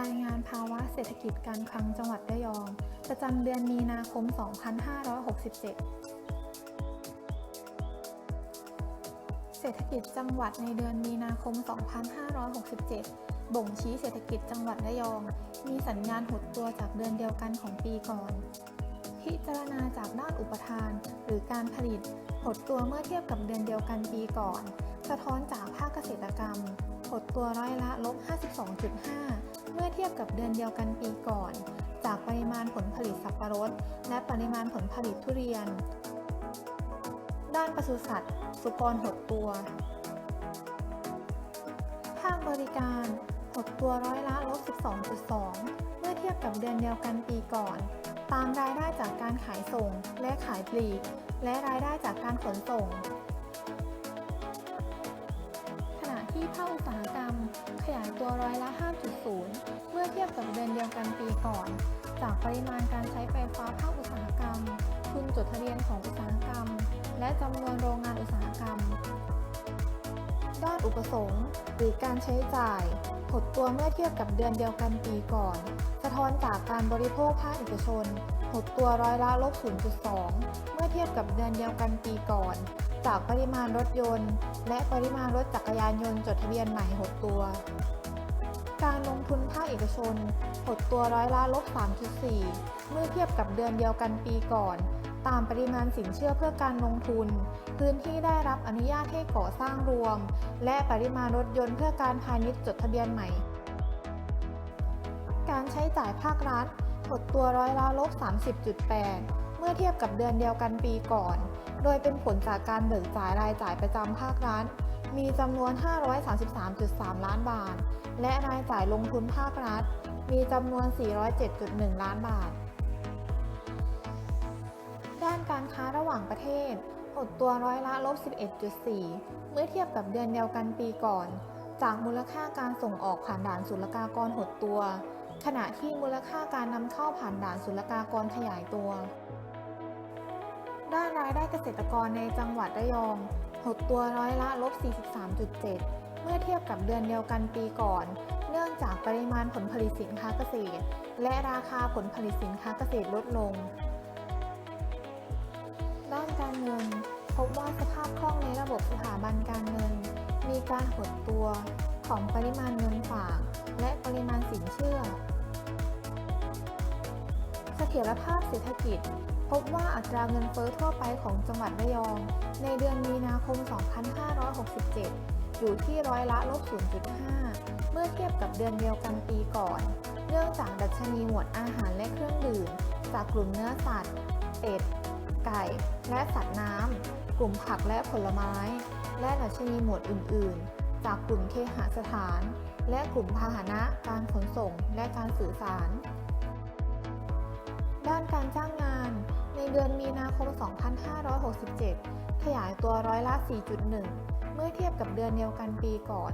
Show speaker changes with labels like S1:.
S1: รายงานภาวะเศรษฐกิจการคลังจังหวัดระยอง ประจำเดือนมีนาคม 2567 เศรษฐกิจจังหวัดในเดือนมีนาคม 2567 บ่งชี้เศรษฐกิจจังหวัดระยอง มีสัญญาณหดตัวจากเดือนเดียวกันของปีก่อน พิจารณาจากด้านอุปทาน หรือการผลิต หดตัวเมื่อเทียบกับเดือนเดียวกันปีก่อน สะท้อนจากภาคเกษตรกรรม หดตัวร้อยละลบ 52.5 มื่อเทียบกับเดือนเดียวกันปีก่อน จากปริมาณผลผลิตสับปะรด และปริมาณผลผลิตทุเรียน ด้านปศุสัตว์สุกรหดตัว ภาคบริการหดตัวร้อยละลบ12.2 เมื่อเทียบกับเดือนเดียวกันปีก่อน ตามรายได้จากการขายส่งและขายปลีก และรายได้จากการขนส่ง ที่ภาคอุตสาหกรรม ขยายตัวร้อยละ 5.0 เมื่อเทียบกับเดือนเดียวกันปีก่อน จากปริมาณการใช้ไฟฟ้าภาคอุตสาหกรรม ทุนจดทะเบียนของอุตสาหกรรม และจำนวนโรงงานอุตสาหกรรม ด้านอุปสงค์หรือการใช้จ่ายหดตัวเมื่อเทียบกับเดือนเดียวกันปีก่อน สะท้อนจากการบริโภคภาคเอกชน หดตัวร้อยละลบ 0.2 เมื่อเทียบกับเดือนเดียวกันปีก่อน จากปริมาณรถยนต์ และปริมาณรถจักรยานยนต์จดทะเบียนใหม่หดตัว การลงทุนภาคเอกชน หดตัวร้อยละลบ 3.4 เมื่อเทียบกับเดือนเดียวกันปีก่อน ตามปริมาณสินเชื่อเพื่อการลงทุน พื้นที่ได้รับอนุญาตให้ก่อสร้างรวม และปริมาณรถยนต์เพื่อการพาณิชย์จดทะเบียนใหม่ การใช้จ่ายภาครัฐหดตัวร้อยละลบ 30.8 เมื่อเทียบกับเดือนเดียวกันปีก่อน โดยเป็นผลจากการเบิกจ่ายรายจ่ายประจำภาครัฐ มีจำนวน 533.3 ล้านบาท และรายจ่ายลงทุนภาครัฐ มีจำนวน 407.1 ล้านบาทด้าน การค้าระหว่างประเทศ หดตัวร้อยละลบ 11.4 เมื่อเทียบกับเดือนเดียวกันปีก่อน จากมูลค่าการส่งออกผ่านด่านศุลกากรหดตัว ขณะที่มูลค่าการนำเข้าผ่านด่านศุลกากรขยายตัว ด้านรายได้เกษตรกรในจังหวัดระยอง หดตัวร้อยละลบ 43.7 เมื่อเทียบกับเดือนเดียวกันปีก่อน เนื่องจากปริมาณผลผลิตสินค้าเกษตร และราคาผลผลิตสินค้าเกษตรลดลง ด้านการเงิน พบว่าสภาพคล่องในระบบสถาบันการเงิน มีการหดตัวของปริมาณเงินฝาก และปริมาณสินเชื่อ เสถียรภาพเศรษฐกิจ พบว่าอัตราเงินเฟ้อทั่วไปของจังหวัดระยอง ในเดือนมีนาคม 2567 อยู่ที่ร้อยละลบ 0.5 เมื่อเทียบกับเดือนเดียวกันปีก่อน เนื่องจากดัชนีหมวดอาหารและเครื่องดื่ม จากกลุ่มเนื้อสัตว์เป็ด ไก่ และสัตว์น้ำ กลุ่มผักและผลไม้ และดัชนีหมวดอื่น ๆ จากกลุ่มเคหสถาน และกลุ่มพาหนะ การขนส่ง และการสื่อสาร ด้านการจ้างงาน ในเดือนมีนาคม 2567 ขยายตัวร้อยละ 4.1 เมื่อเทียบกับเดือนเดียวกันปีก่อน